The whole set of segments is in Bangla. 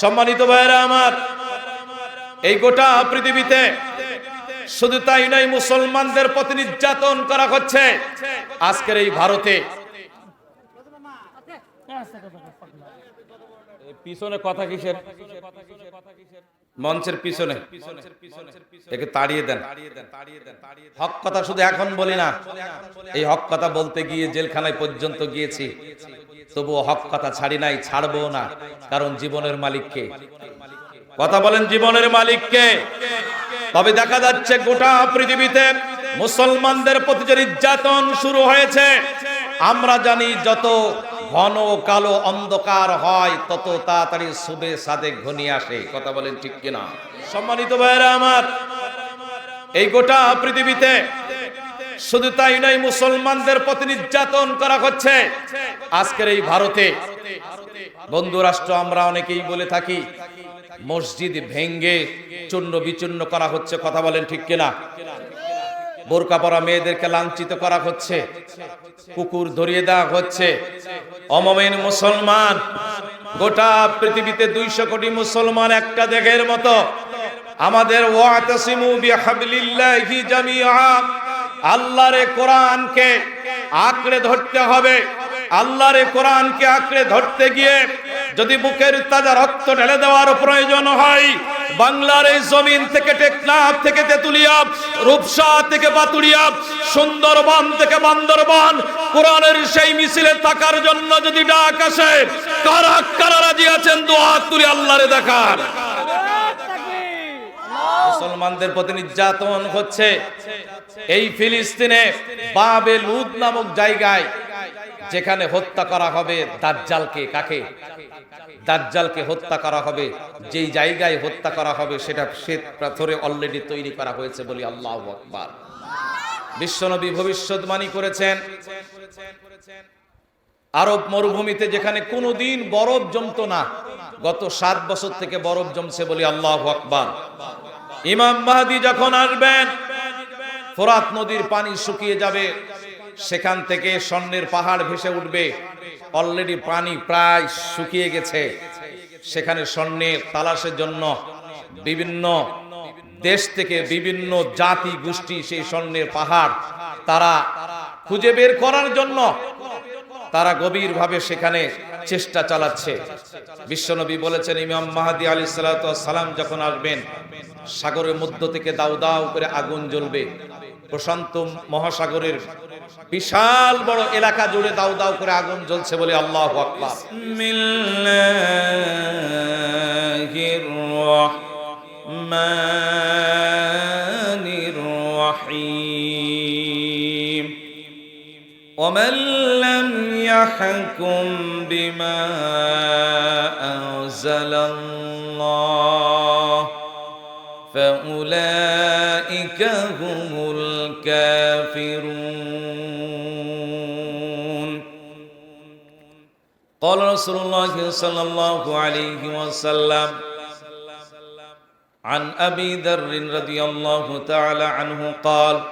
সম্মানিত ভাইরা আমার, এই গোটা পৃথিবীতে শুধু তাই নয়, মুসলমানদের প্রতি নির্যাতন করা হচ্ছে। আজকের এই ভারতে পিছনে কথা কিসের? মঞ্চের পিছনে। একে তাড়িয়ে দেন। হক কথা শুধু এখন বলি না। এই হক কথা বলতে গিয়ে জেলখানায় পর্যন্ত গিয়েছি। তবুও হক কথা ছাড়ি নাই, ছাড়বো না, কারণ জীবনের মালিককে। কথা বলেন জীবনের মালিককে। তবে দেখা যাচ্ছে গোটা পৃথিবীতে মুসলমানদের প্রতি যে নির্যাতন শুরু হয়েছে, আমরা জানি যত ঘন কালো অন্ধকার হয়, তত তাড়াতাড়ি শুভে সাদে ঘনিয়ে আসে। কথা বলেন ঠিক কিনা? সম্মানিত ভাইরা আমার, এই গোটা পৃথিবীতে শুধু তাই নয়, মুসলমানদের প্রতি নির্যাতন করা হচ্ছে। আজকের এই ভারতে, বন্ধু রাষ্ট্র, আমরা অনেকেই বলে থাকি, মসজিদ ভেঙ্গে চূর্ণ বিচূর্ণ করা হচ্ছে, কথা বলেন ঠিক কিনা? বোরকা পরা মেয়েদেরকে লাঞ্ছিত করা হচ্ছে, কুকুর ধরিয়ে দেওয়া হচ্ছে। অমমেন মুসলমান, গোটা পৃথিবীতে দুইশো কোটি মুসলমান একটা দেহের মতো। আমাদের ওয়াতাসিমু বিহাবলিল্লাহি জামিআ। আল্লাহরে কোরআনকে আঁকড়ে ধরতে হবে। আল্লাহরে কোরআনকে আঁকড়ে ধরতে গিয়ে যদি বুকের তাজা রক্ত ঢেলে দেওয়ার প্রয়োজন হয়, বাংলার এই জমিন থেকে টেকনাফ থেকে তেতুলিয়া, রূপসা থেকে বাতুড়িয়া, সুন্দরবন থেকে বান্দরবান, কোরআনের সেই মিছিলে থাকার জন্য যদি ডাক আসে, কারা কারা রাজি আছেন, দোয়া তুলি আল্লাহরে দেখার মুসলমানদের প্রতি নির্যাতন হচ্ছে। এই ফিলিস্তিনে বাবে লুদ নামক জায়গায় যেখানে হত্যা করা হবে, দাজ্জালকে কাকে? দাজ্জালকে হত্যা করা হবে, যেই জায়গায় হত্যা করা হবে সেটা শ্বেত পাথরে অলরেডি তৈরি করা হয়েছে বলি আল্লাহ আকবার। বিশ্বনবী ভবিষ্যৎবাণী করেছেন, আরব মরুভূমিতে যেখানে কোনোদিন বরফ জমতো না, গত সাত বছর থেকে বরফ জমছে বলি আল্লাহ আকবার। ইমাম মাহাদি যখন আসবেন, ফোরাত নদীর পানি শুকিয়ে যাবে, সেখান থেকে স্বর্ণের পাহাড় ভেসে উঠবে। অলরেডি পানি প্রায় শুকিয়ে গেছে। সেখানে স্বর্ণের তালাশের জন্য বিভিন্ন দেশ থেকে বিভিন্ন জাতি গোষ্ঠী সেই স্বর্ণের পাহাড় তারা খুঁজে বের করার জন্য তারা গভীরভাবে সেখানে চেষ্টা চালাচ্ছে। বিশ্বনবী বলেছেন, ইমাম মাহাদি আলী সালাম যখন আসবেন সাগরের মধ্য থেকে দাউ দাউ করে আগুন জ্বলবে প্রশান্ত মহাসাগরের বিশাল বড় এলাকা জুড়ে দাউ দাউ করে আগুন জ্বলছে বলে আল্লাহ আকবার বিসমিল্লাহির রহমানির রহিম ومن لم يحكم بما أنزل الله فأولئك هم الكافرون. قال رسول الله صلى الله عليه وسلم عن أبي ذر رضي الله تعالى عنه قال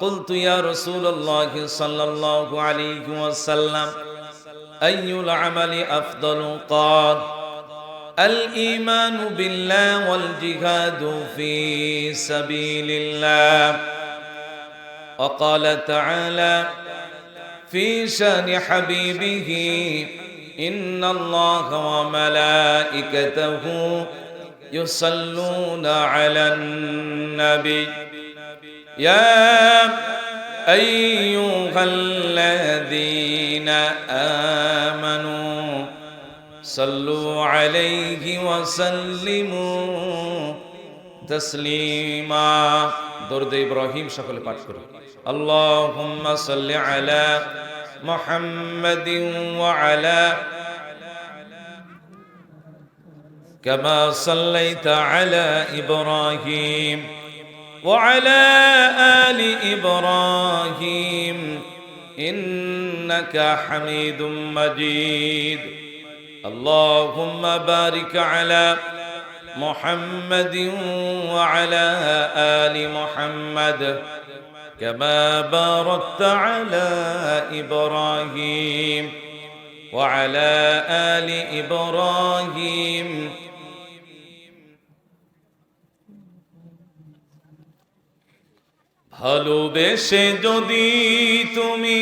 قلت يا رسول الله صلى الله عليه وسلم أي العمل أفضل؟ قال الإيمان بالله والجهاد في سبيل الله وقال تعالى في شأن حبيبه إن الله وملائكته يصلون على النبي. يا أيها الذين آمنوا صلوا عليه وسلموا تسليما درد إبراهيم شكل পাঠ করি اللهم صل على محمد وعلى كما صليت على إبراهيم وعلى آل إبراهيم إنك حميد مجيد اللهم بارك على محمد وعلى آل محمد كما باركت على إبراهيم وعلى آل إبراهيم ভালোবেসে যদি তুমি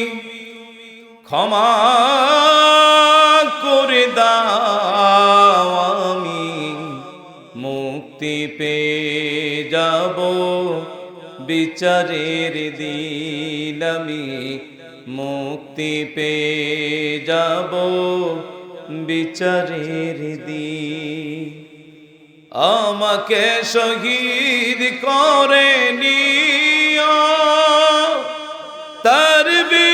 ক্ষমা করে দাও আমি, মুক্তি পেয়ে যাব। বিচারের দিন মুক্তি পেয়ে যাব। বিচারের দিন আমাকে শহীদ করে নিও। তার বিনিময়ে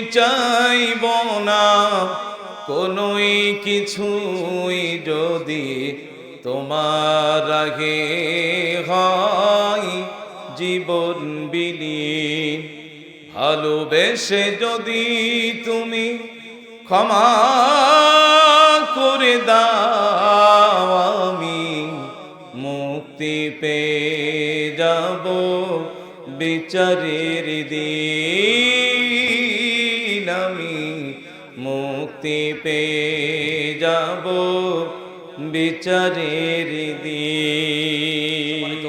চাইব না। কোনোই কিছুই যদি তোমার আগে হয় জীবন বিলীন। ভালোবেসে যদি তুমি ক্ষমা করে দাও, আমি মুক্তি পেয়ে যাব বিচারের দিন। পেয়ে যাব বিচারের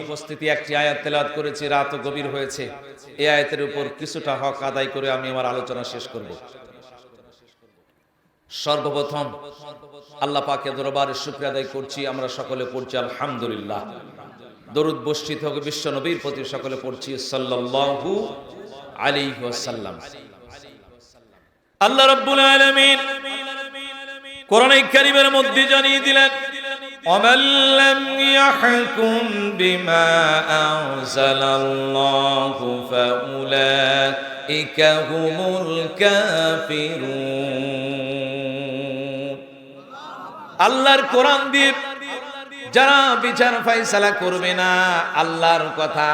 উপস্থিতি, একটি আয়াত করেছি, রাত গভীর হয়েছে। এই আয়াতের উপর কিছুটা হক আদায় করে আমি আমার আলোচনা শেষ করব। সর্বপ্রথম আল্লাহ পাকে দরবারে আদায় করছি, আমরা সকলে পড়ছি আলহামদুলিল্লাহ। দরুদ বর্ষিত হোক, বিশ্ব নবীর প্রতি সকলে পড়ছি, সাল্লাল্লাহু আলাইহি ওয়াসাল্লাম। আল্লাহ রাব্বুল আলামিন কোরআন কারীমের মধ্যে জানিয়ে দিলেন ومن لم يحكم بما أنزل الله فأولئك هم الكافرون আল্লাহর কোরআন দিয়ে যারা বিচার ফাইসালা করবে না আল্লাহর কথা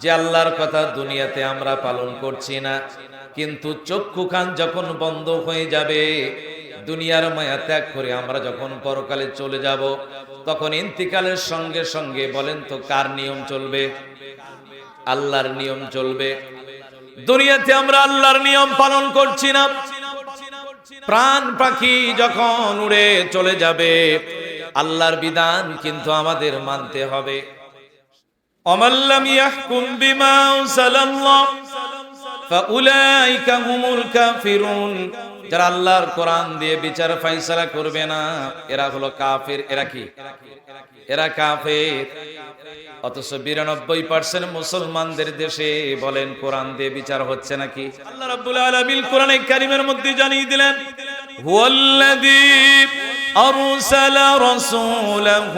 যে আল্লাহর কথা দুনিয়াতে আমরা পালন করছি না কিন্তু চক্ষু খান যখন বন্ধ হয়ে যাবে দুনিয়ার মায়া ত্যাগ করে আমরা যখন পরকালে চলে যাব, তখন ইন্তিকালের সঙ্গে সঙ্গে বলেন তো, কার নিয়ম চলবে? আল্লাহর নিয়ম চলবে। দুনিয়াতে আমরা আল্লাহর নিয়ম পালন করছি না। প্রাণ পাখি যখন উড়ে চলে যাবে, আল্লাহর বিধান কিন্তু আমাদের মানতে হবে। অমাল্লাম ইয়াহকুম বিমা আনজালাল্লাহ, ফাউলাইকা হুমুল কাফিরুন। যারা আল্লাহর কোরআন দিয়ে বিচার ফাইসালা করবে না এরা হলো কাফের এরা কি এরা কাফের অথচ বিরানব্বই পার্সেন্ট মুসলমানদের দেশে বলেন কোরআন দিয়ে বিচার হচ্ছে নাকি আল্লাহ রাব্বুল আলামিন কোরআনে কারিমের মধ্যে জানিয়ে দিলেন হুয়াল্লাযী أرسل رسوله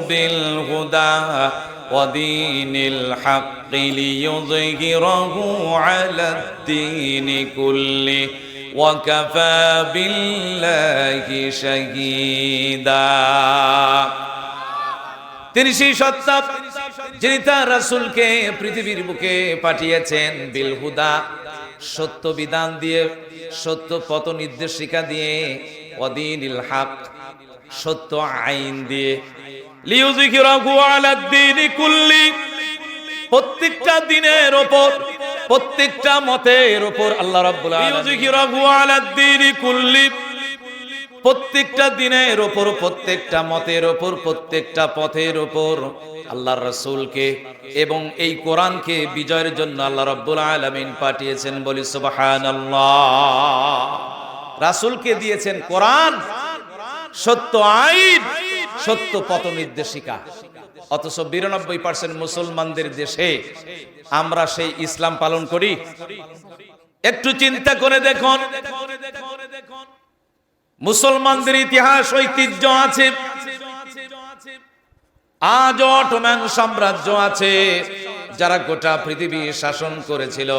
بالهدى ودين الحق ليظهره على الدين كله ওয়াকাফা বিল্লাহি শাহীদা। তিনি সেই সত্তা যিনি তার রাসূলকে পৃথিবীর বুকে পাঠিয়েছেন বিলহুদা, সত্য বিধান দিয়ে, সত্য পথ নির্দেশিকা দিয়ে অদিনিল হক, সত্য আইন দিয়ে। লিউজিকিরাহু আলা দ্বীনি কুল্লি, প্রত্যেকটা দিনের ওপর প্রত্যেকটা মতের ওপর আল্লাহ রাব্বুল আলামিন লিউযিকিরাহু আলাদ-দীনি কুল্লি। প্রত্যেকটা দিনের ওপর প্রত্যেকটা মতের ওপর প্রত্যেকটা পথের ওপর আল্লাহর রাসূলকে এবং এই কোরআনকে বিজয়ের জন্য আল্লাহ রাব্বুল আলমিন পাঠিয়েছেন বলি সুবহানাল্লাহ। রাসূলকে দিয়েছেন কোরআন সত্য আইন সত্য পথ নির্দেশিকা। অথচ বিরানব্বই পার্সেন্ট মুসলমানদের দেশে আমরা সেই ইসলাম পালন করি। একটু চিন্তা করে দেখুন। মুসলমানদের ইতিহাস, ঐতিহ্য আছে। আজ অটোম্যান সাম্রাজ্য আছে, যারা গোটা পৃথিবী শাসন করেছিল।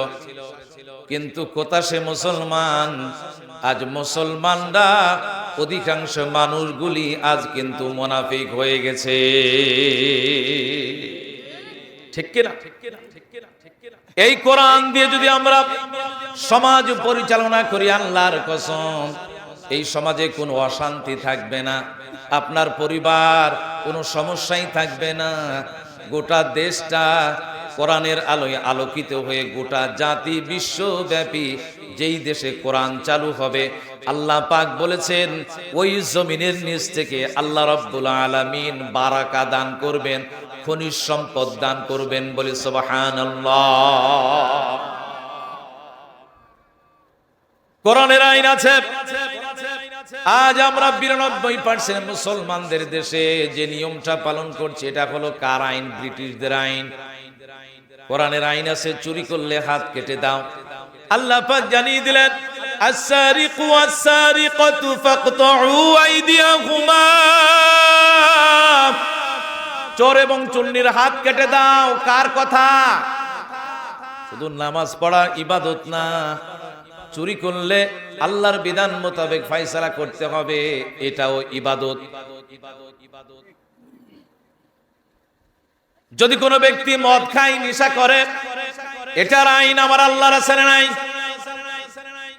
কিন্তু কোথা সে মুসলমান? আজ মুসলমানরা অধিকাংশ মানুষগুলি আজ কিন্তু মোনাফিক হয়ে গেছে। এই কোরআন দিয়ে যদি আমরা সমাজ পরিচালনা করি, আল্লাহর কসম, এই সমাজে কোনো অশান্তি থাকবে না, আপনার পরিবার কোনো সমস্যাই থাকবে না, গোটা দেশটা কোরআনের আলোয় আলোকিত হয়ে গোটা জাতি বিশ্বব্যাপী যেই দেশে কোরআন চালু হবে, আল্লাহ পাক বলেছেন, ওই জমিনের নিচ থেকে আল্লাহ রব্বুল আলামিন বারাকা দান করবেন, খনিজ সম্পদ দান করবেন বলে সুবহানাল্লাহ। কোরআনের আইন আছে। আজ আমরা বিরানব্বই পার্সেন্ট মুসলমানদের দেশে যে নিয়মটা পালন করছে, এটা হলো কার আইন? ব্রিটিশদের আইন। কোরআনের আইন আছে, চুরি করলে হাত কেটে দাও। আল্লাহ পাক জানিয়ে দিলেন السارق والسارقة فاقطعوا أيديهما চোর এবং চুন্নির হাত কেটে দাও কার কথা শুধু নামাজ পড়া ইবাদত না চুরি করলে আল্লাহর বিধান মোতাবেক ফাইসালা করতে হবে এটাও ইবাদত যদি কোনো ব্যক্তি মদ খায় নেশা করে এটার আইন আমার আল্লাহর আছে নাই?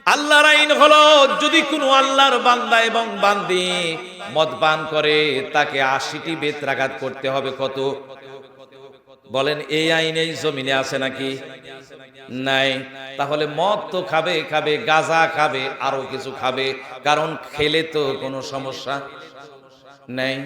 আল্লাহর আইন হলো যদি কোনো আল্লাহর বান্দা এবং বান্দি মদ পান করে, তাকে আশিটি বেত্রাঘাত করতে হবে কত? বলেন, এই আইন এই জমিনে আছে নাকি? নাই। তাহলে মদ তো খাবে খাবে, গাজা খাবে, আরও কিছু খাবে, কারণ খেলে তো কোনো সমস্যা নেই।